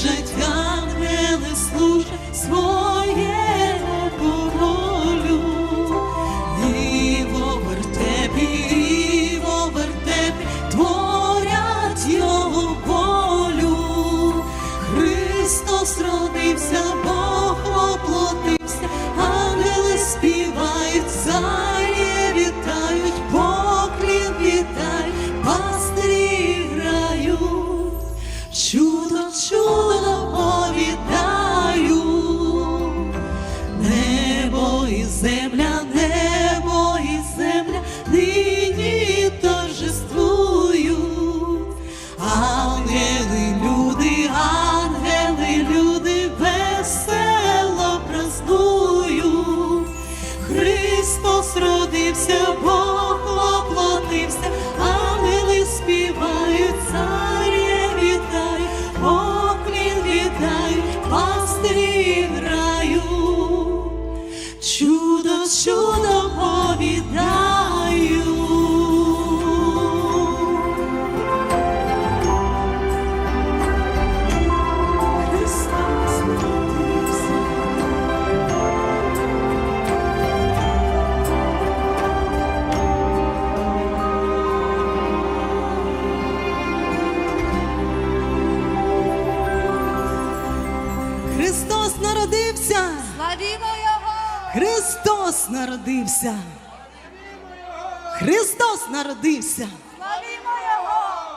служать, ангели служать. народився. Христос народився.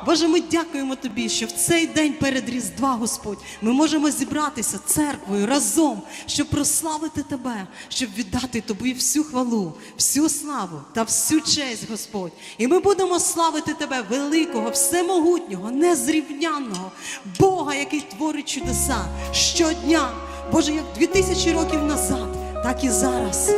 Боже, ми дякуємо Тобі, що в цей день перед Різдва, Господь, ми можемо зібратися церквою разом, щоб прославити Тебе, щоб віддати Тобі всю хвалу, всю славу та всю честь, Господь. І ми будемо славити Тебе, великого, всемогутнього, незрівнянного Бога, який творить чудеса щодня. Боже, як дві тисячі років назад, так і зараз.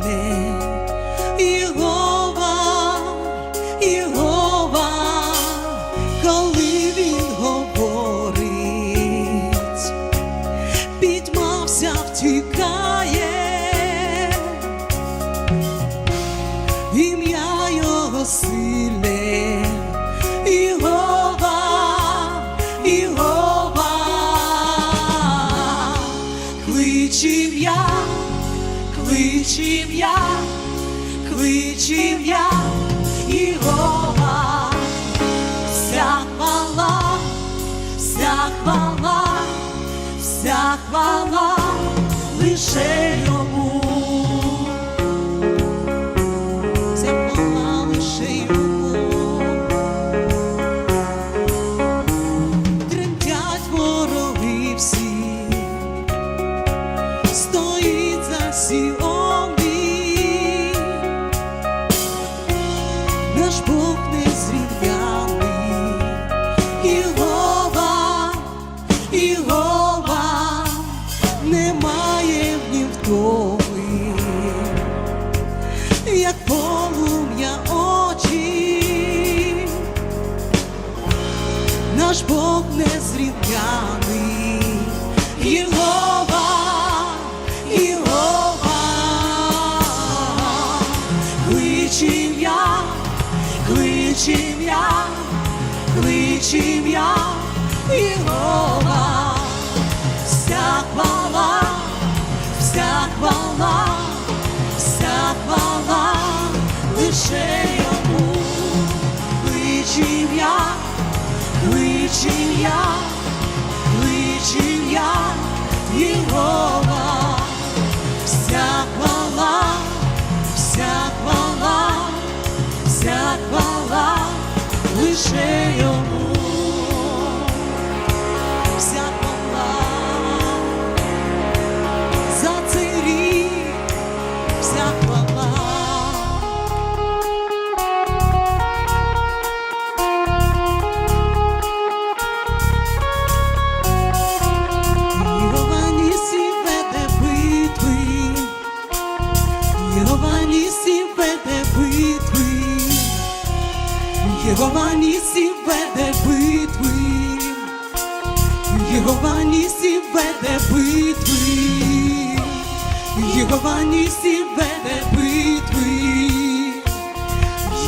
me. say Бог незрівняний, Єгова, Єгова, кличем я, кличем я, кличем я, Єгова, кличем я, кличем я, Єгова, вся хвала, вся хвала, вся хвала лише йому, Єгова Нісі веде битви,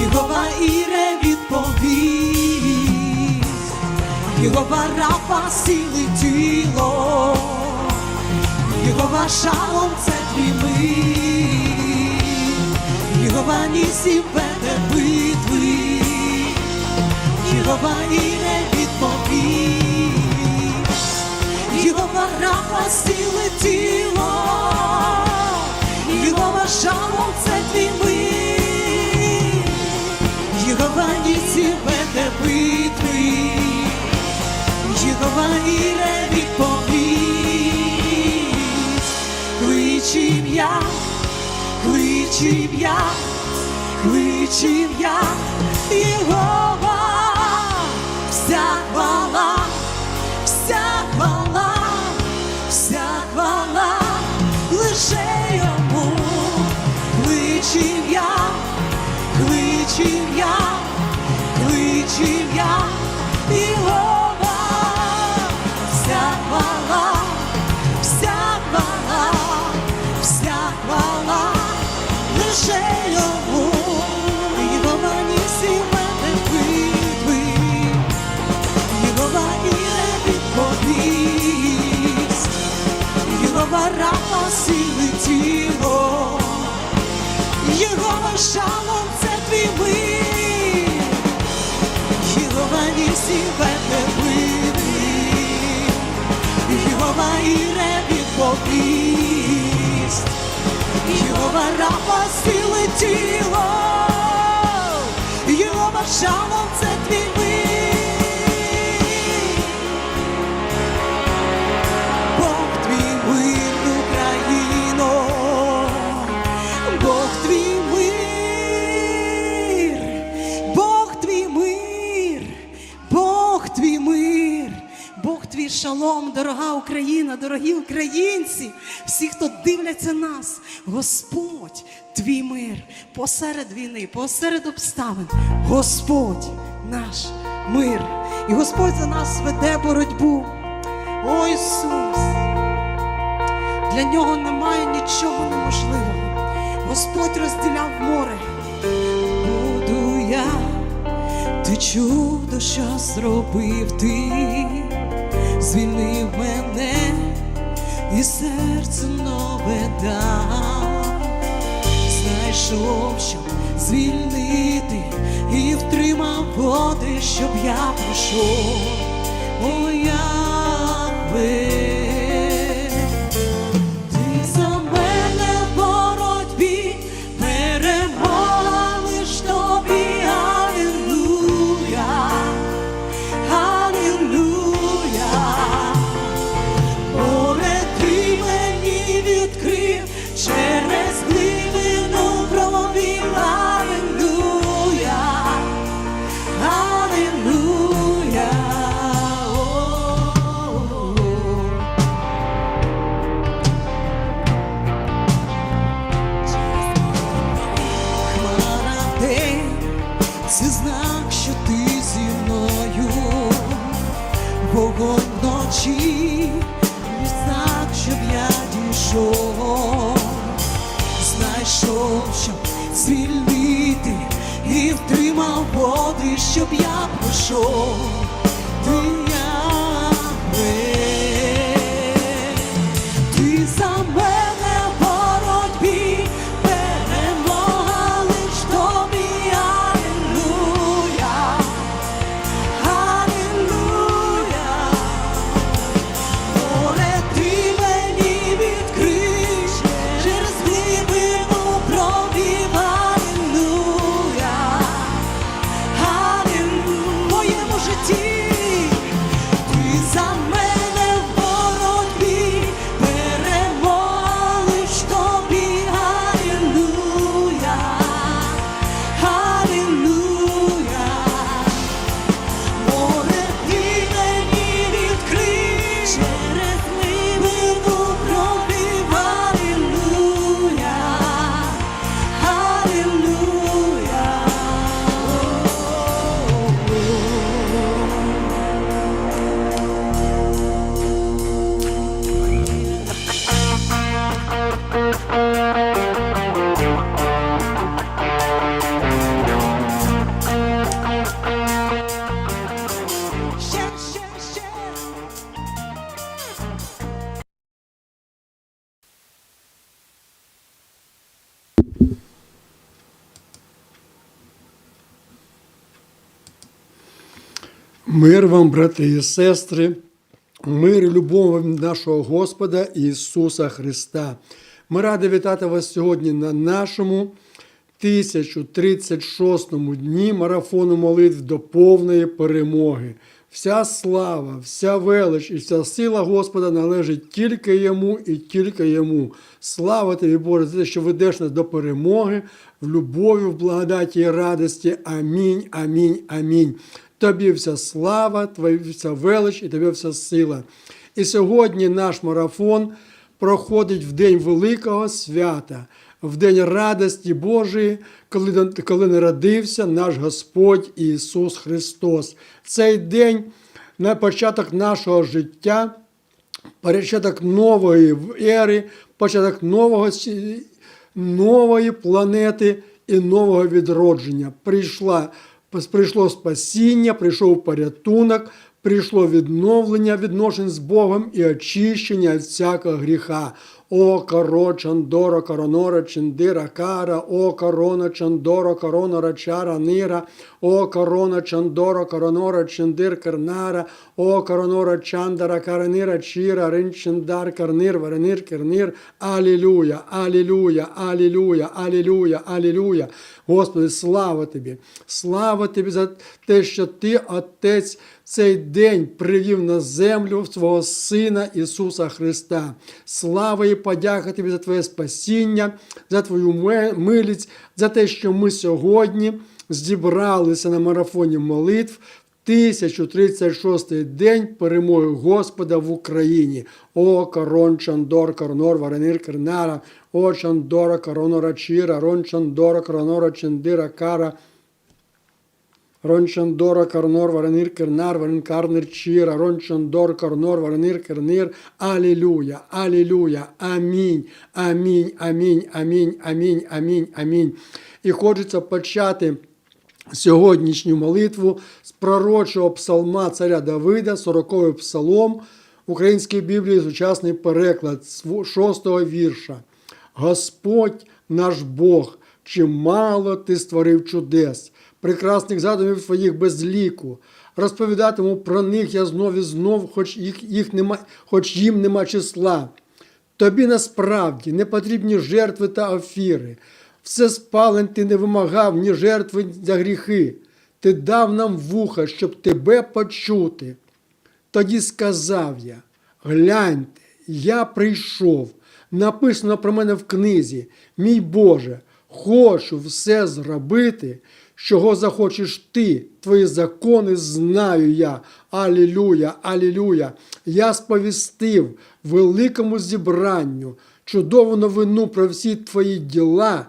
Єгова Іре відповість. Єгова Рафа сіли тіло, Єгова шалом це твій мир, Єгова Нісі веде битви, Єгова Іре відповість, Єгова Рафа сіли тіло, Шалом це твій мир, Єгова і Нісі веде битви, Єгова Іре відповість, кличем я, кличем я, кличем я, Єгова, вся кличем я, кличем я, кличем я, Єгова, вся хвала, вся хвала, вся хвала, лише йому, шалом це твій мир, Єгова Нісі веде битви, Єгова Іре відповість, Єгова рапа сили тіло, Єгова шалом це твій Бог шалом, дорога Україна, дорогі українці, всі, хто дивляться нас, Господь твій мир посеред війни, посеред обставин, Господь наш мир. І Господь за нас веде боротьбу. О Ісус! Для нього немає нічого неможливого. Господь розділяв море. Буду я, ти чудо, що зробив ти, звільнив мене і серце нове дав. Знайшов, щоб звільнити і втримав води, щоб я пройшов. О, через плівину промовів Аллилуйя, Аллилуйя. Хвала на день, це знак, що ти зі мною, вогонь вночі, знак, щоб я дійшов звільнити і втримав води, щоб я пройшов. Ти Мир вам, брати і сестри, мир і любов нашого Господа Ісуса Христа. Ми раді вітати вас сьогодні на нашому 1036 дні марафону молитв до повної перемоги. Вся слава, вся велич і вся сила Господа належить тільки йому і тільки йому. Слава тобі, Боже, за те, що ведеш нас до перемоги в любові, в благодаті і радості. Амінь, амінь, амінь. Тобі вся слава, твоя вся велич і тобі вся сила. І сьогодні наш марафон проходить в день великого свята, в день радості Божої, коли, коли народився наш Господь Ісус Христос. Цей день на початок нашого життя, початок нової ери, початок нового, нової планети і нового відродження. Прийшла, прийшло спасіння, прийшов порятунок, прийшло відновлення відношень з Богом і очищення від всякого гріха. О, коро, чандоро, коронора, чендира, кара, о, корона, чандоро, коронора, чара, нира, о, корона, чандоро, коронора, чендир, карнара, о, коронора, чандара, каранира, чира, рин, чендар, карнир, варенир, кернир, алілуя, алілуя, алілуя, алілуя, алілуя. Господи, слава Тобі, слава Тобі за те, що Ти, Отець, цей день привів на землю свого Сина Ісуса Христа. Слава і подяка Тобі за Твоє спасіння, за Твою милість, за те, що ми сьогодні зібралися на марафоні молитв. 1036 день перемоги Господа в Україні. О, корон чандор, коронор, варенир, кернара, о, чандора, коронора, чіра, рон чандора, коронора, чендира, кара, Рончандора Карнор Варанир Кернар Варен Карнер Чіра, Рончандор Карнор Варанир Кернир. Алілуя, Алілуя, Амінь, Амінь, Амінь, Амінь, Амінь, Амінь, Амінь. І хочеться почати сьогоднішню молитву з пророчого псалма царя Давида, 40-й псалом Українській Біблії, сучасний переклад з 6-го вірша. Господь наш Бог, чимало ти створив чудес, прекрасних задумів твоїх без ліку. Розповідатиму про них я знов і знов, хоч, їх, їх нема, хоч їм нема числа. Тобі насправді не потрібні жертви та офіри. Все спалень ти не вимагав, ні жертви за гріхи. Ти дав нам вуха, щоб тебе почути. Тоді сказав я: гляньте, я прийшов. Написано про мене в книзі, мій Боже, хочу все зробити, чого захочеш ти, твої закони знаю я. Алілуя, алілуя. Я сповістив великому зібранню чудову новину про всі твої діла.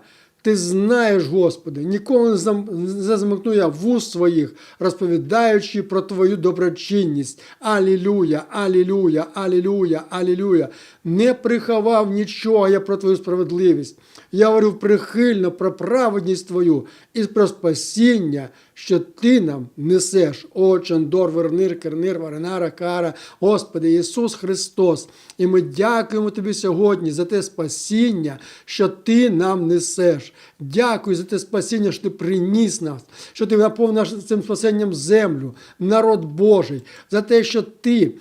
Ти знаєш, Господи, ніколи не зам- замкну я вуст своїх, розповідаючи про Твою доброчинність. Алілюя, алілюя, алілюя, алілюя. Не приховав нічого я про Твою справедливість. Я говорю прихильно про праведність Твою і про спасіння, що Ти нам несеш. О, Чандор, Вернир, Кернир, Варенара, Кара, Господи Ісус Христос. І ми дякуємо Тобі сьогодні за те спасіння, що Ти нам несеш. Дякую за те спасіння, що Ти приніс нас, що Ти наповнив цим спасенням землю, народ Божий, за те, що Ти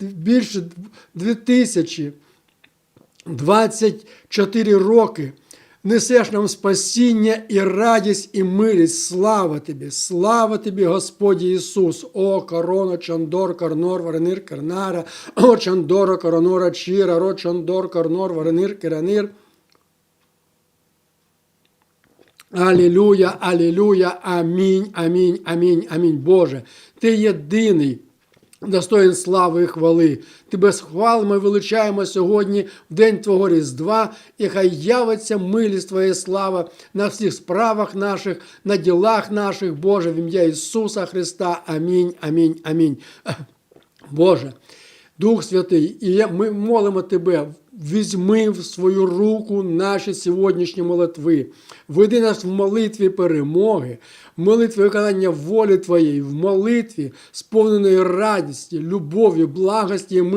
більше дві тисячі 24 роки несеш нам спасіння і радість, і милість. Слава тобі, слава тобі, Господі Ісус. О, корона, чандор, карнор, варенир, карнара, о, чандора, коронора, чіра, ро, чандор, карнор, варенир, керанир. Алілюя, алілюя, амінь, амінь, амінь, амінь. Боже, ти єдиний. Достоїн слави і хвали. Тебе з хвал ми величаємо сьогодні в день Твого Різдва, і хай явиться милість Твоя слава на всіх справах наших, на ділах наших, Боже, в ім'я Ісуса Христа. Амінь, амінь, амінь. Боже, Дух Святий, і ми молимо Тебе, візьми в свою руку наші сьогоднішні молитви. Веди нас в молитві перемоги, в молитві виконання волі Твоєї, в молитві, сповненої радісті, любові, благості і милості.